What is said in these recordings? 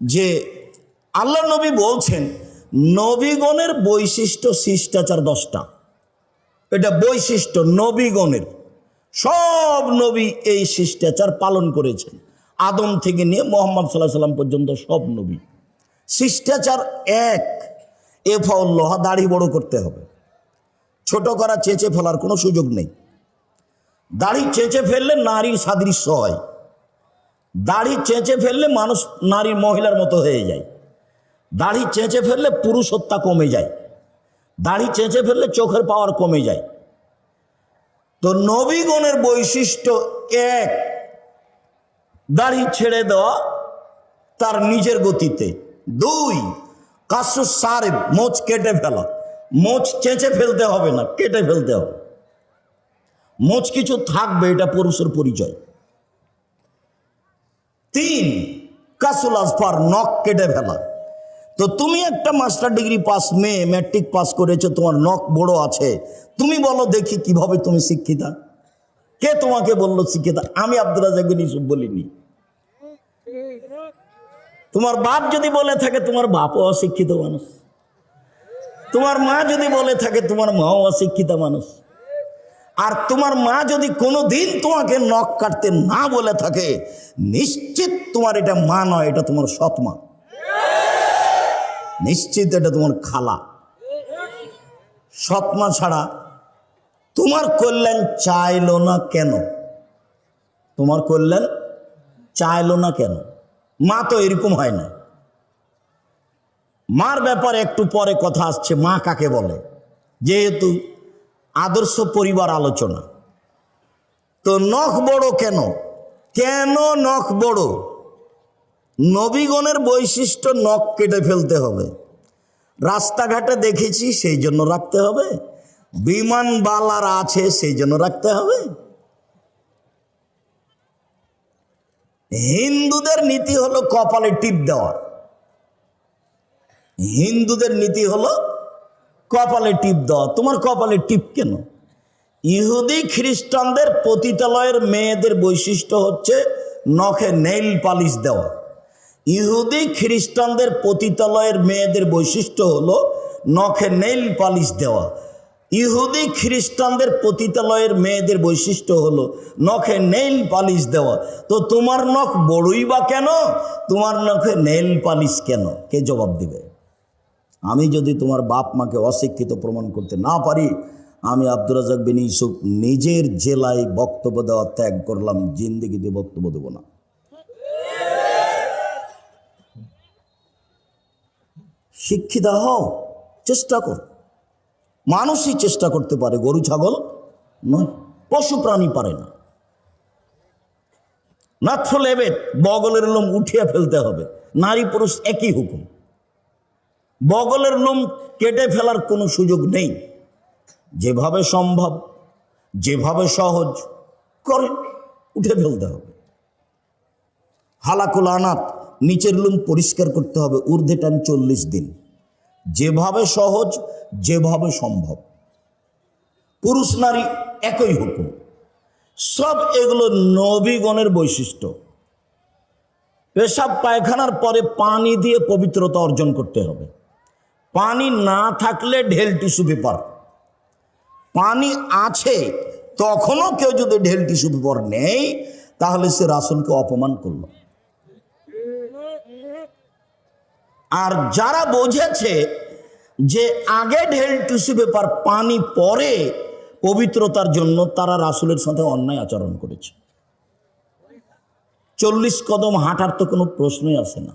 যে আল্লাহ নবী বলছেন, নবীগণের বৈশিষ্ট্য শিষ্টাচার দশটা। এটা বৈশিষ্ট্য নবীগণের। সব নবী এই শিষ্টাচার পালন করেছেন। আদম থেকে নিয়ে মোহাম্মদ সাল্লাহ সাল্লাম পর্যন্ত সব নবী। শিষ্টাচার এক। এ ফল্লহা দাড়ি বড় করতে হবে। ছোট করা চেঁচে ফেলার কোনো সুযোগ নেই। দাড়ি চেঁচে ফেললে নারীর সাদৃশ্য হয়। দাড়ি চেঁচে ফেললে মানুষ, নারী, মহিলার মতো হয়ে যায়। দাড়ি চেঁচে ফেললে পুরুষত্বা কমে যায়। দাড়ি চেঁচে ফেললে চোখের পাওয়ার কমে যায়। তো নবীগণের বৈশিষ্ট্য এক, দাড়ি ছেড়ে দেওয়া তার নিজের গতিতে। দুই, কাসু সারে মোচ কেটে ফেলা। মোচ চেঁচে ফেলতে হবে না, কেটে ফেলতে হবে। মোচ কিছু থাকবে, এটা পুরুষের পরিচয়। তিন কাসুল আসফার নখ কেটে ফেলা। তো তুমি একটা মাস্টার ডিগ্রি পাস, মেয়ে, ম্যাট্রিক পাস করেছ, তোমার নখ বড় আছে। তুমি বলো দেখি কীভাবে তুমি শিক্ষিতা। কে তোমাকে বলল শিক্ষিতা? আমি আব্দুল রাজাক বলিনি। তোমার বাপ যদি বলে থাকে, তোমার বাপও অশিক্ষিত মানুষ। তোমার মা যদি বলে থাকে, তোমার মাও অশিক্ষিত মানুষ। আর তোমার মা যদি কোনো দিন তোমাকে নখ কাটতে না বলে থাকে, নিশ্চিত তোমার এটা মা নয়, এটা তোমার সৎ মা। নিশ্চিত এটা তোমার খালা। সৎ মা ছাড়া তোমার কল্যাণ চাইলো না কেন? তোমার কল্যাণ চাইলো না কেন? মা তো এরকম হয় না। মার ব্যাপারে একটু পরে কথা আসছে, মা কাকে বলে? যেহেতু আদর্শ পরিবার আলোচনা। তো নখ বড় কেন? কেন নখ বড়? নবীগণের বৈশিষ্ট্য নখ কেটে ফেলতে হবে। রাস্তাঘাটে দেখেছি সেই জন্য রাখতে হবে। বিমানবালার আছে সেই জন্য রাখতে হবে। হিন্দুদের নীতি হলো কপালে টিপ দেওয়া। হিন্দুদের নীতি হলো কপালে টিপ দেওয়া তোমার কপালে টিপ কেন? ইহুদি খ্রিস্টানদের পতিতালয়ের মেয়েদের বৈশিষ্ট্য হচ্ছে নখে নেইল পালিশ দেওয়া। ইহুদি খ্রিস্টানদের পতিতালয়ের মেয়েদের বৈশিষ্ট্য হলো নখে নেইল পালিশ দেওয়া। ইহুদি খ্রিস্টানদের পতিতালয়ের মেয়েদের বৈশিষ্ট্য হলো নখে নেইল পালিশ দেওয়া। তো তোমার নখ বড়ই বা কেন? তোমার নখে নেইল পালিশ কেন? কে জবাব দিবে? আমি যদি তোমার বাপ মাকে অশিক্ষিত প্রমাণ করতে না পারি, আমি আব্দুর রাজাক বিন ইউসুফ নিজের জেলায় বক্তব্য দেওয়া ত্যাগ করলাম জিন্দিগিতে বক্তব্য দেবো না। শিক্ষিত হও, চেষ্টা কর। মানুষই চেষ্টা করতে পারে, গরু, ছাগল নয়, পশু, প্রাণী পারে না। নাথ লেবে বগলের লোম উঠিয়ে ফেলতে হবে নারী পুরুষ একই হুকুম। বগলের লোম কেটে ফেলার কোনো সুযোগ নেই। যেভাবে সম্ভব, যেভাবে সহজ, করে উঠে ফেলতে হবে। হালাকুল আনাত, নিচের লোম পরিষ্কার করতে হবে ঊর্ধ্বে টান চল্লিশ দিন। যেভাবে সহজ, যেভাবে সম্ভব। পুরুষ নারী একই হুকুম। সব এগুলো নবীগণের বৈশিষ্ট্য। পেশাব পায়খানার পরে পানি দিয়ে পবিত্রতা অর্জন করতে হবে। পানি না থাকলে ঢেল টিস্যু পেপার। পানি আছে, তখনও কেউ যদি ঢেল টিস্যু পেপার নেই তাহলে সে রাসুলকে অপমান করল। আর যারা বোঝেছে যে আগে ঢেল টিস্যু পেপার পানি পরে পবিত্রতার জন্য, তারা রাসুলের সাথে অন্যায় আচরণ করেছে। চল্লিশ কদম হাঁটার তো কোনো প্রশ্নই আসে না।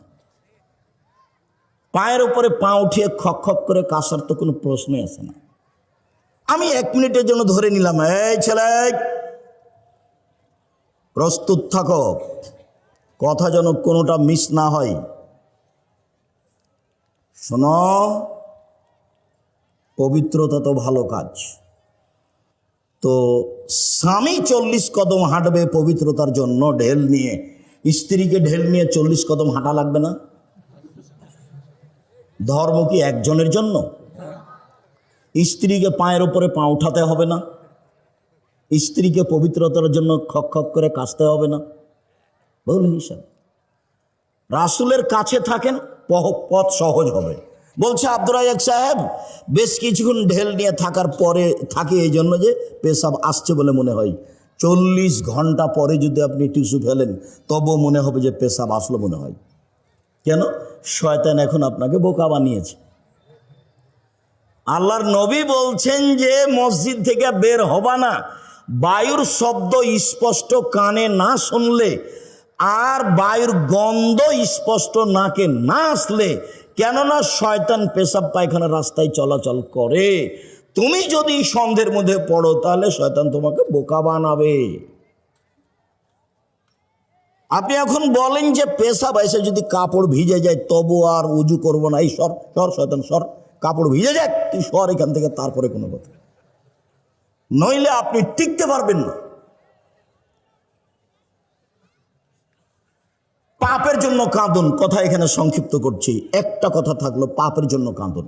পায়ের উপরে পা উঠিয়ে খক খক করে কাশার তো কোনো প্রশ্নই আসে না। আমি এক মিনিটের জন্য ধরে নিলাম, এই ছেলে, প্রস্তুত থাকো। কথা যেন কোনোটা মিস না হয়। শোনো, পবিত্রতা তো ভালো কাজ। তো স্বামী চল্লিশ কদম হাঁটবে পবিত্রতার জন্য ঢেল নিয়ে। স্ত্রীকে ঢেল নিয়ে চল্লিশ কদম হাঁটা লাগবে না? ধর্ম কি একজনের জন্য? স্ত্রীকে পায়ের ওপরে পা উঠাতে হবে না। স্ত্রীকে পবিত্রতার জন্য খক খক করে কাশতে হবে না। বল হিসাব। রাসুলের কাছে থাকেন পথ সহজ হবে। বলছে আব্দুর সাহেব, বেশ কিছুক্ষণ ঢেল নিয়ে থাকার পরে থাকে এই জন্য যে পেশাব আসছে বলে মনে হয়। চল্লিশ ঘণ্টা পরে যদি আপনি টিস্যু ফেলেন, তবুও মনে হবে যে পেশাব আসলো মনে হয়। কেন? শয়তান এখন আপনাকে বোকা বানিয়েছে। আল্লাহর নবী বলছেন যে, মসজিদ থেকে বের হবা না। বায়ুর শব্দ স্পষ্ট কানে না শুনলে আর বায়ুর গন্ধ স্পষ্ট নাকে না আসলে, কেননা শয়তান পেশাব পায়খানা রাস্তায় চলাচল করে। তুমি যদি সন্ধ্যের মধ্যে পড়ো, তাহলে শয়তান তোমাকে বোকা বানাবে। আপনি এখন বলেন যে পেশা এসে যদি কাপড় ভিজে যায়, তবু আর উজু করব না। এই সর সর শয়তান, সর। কাপড় ভিজে যাক, তুই সর এখান থেকে, তারপরে কোনো কথা। নইলে আপনি টিকতে পারবেন না। পাপের জন্য কাঁদুন, কথা এখানে সংক্ষিপ্ত করছি। একটা কথা থাকল, পাপের জন্য কাঁদুন।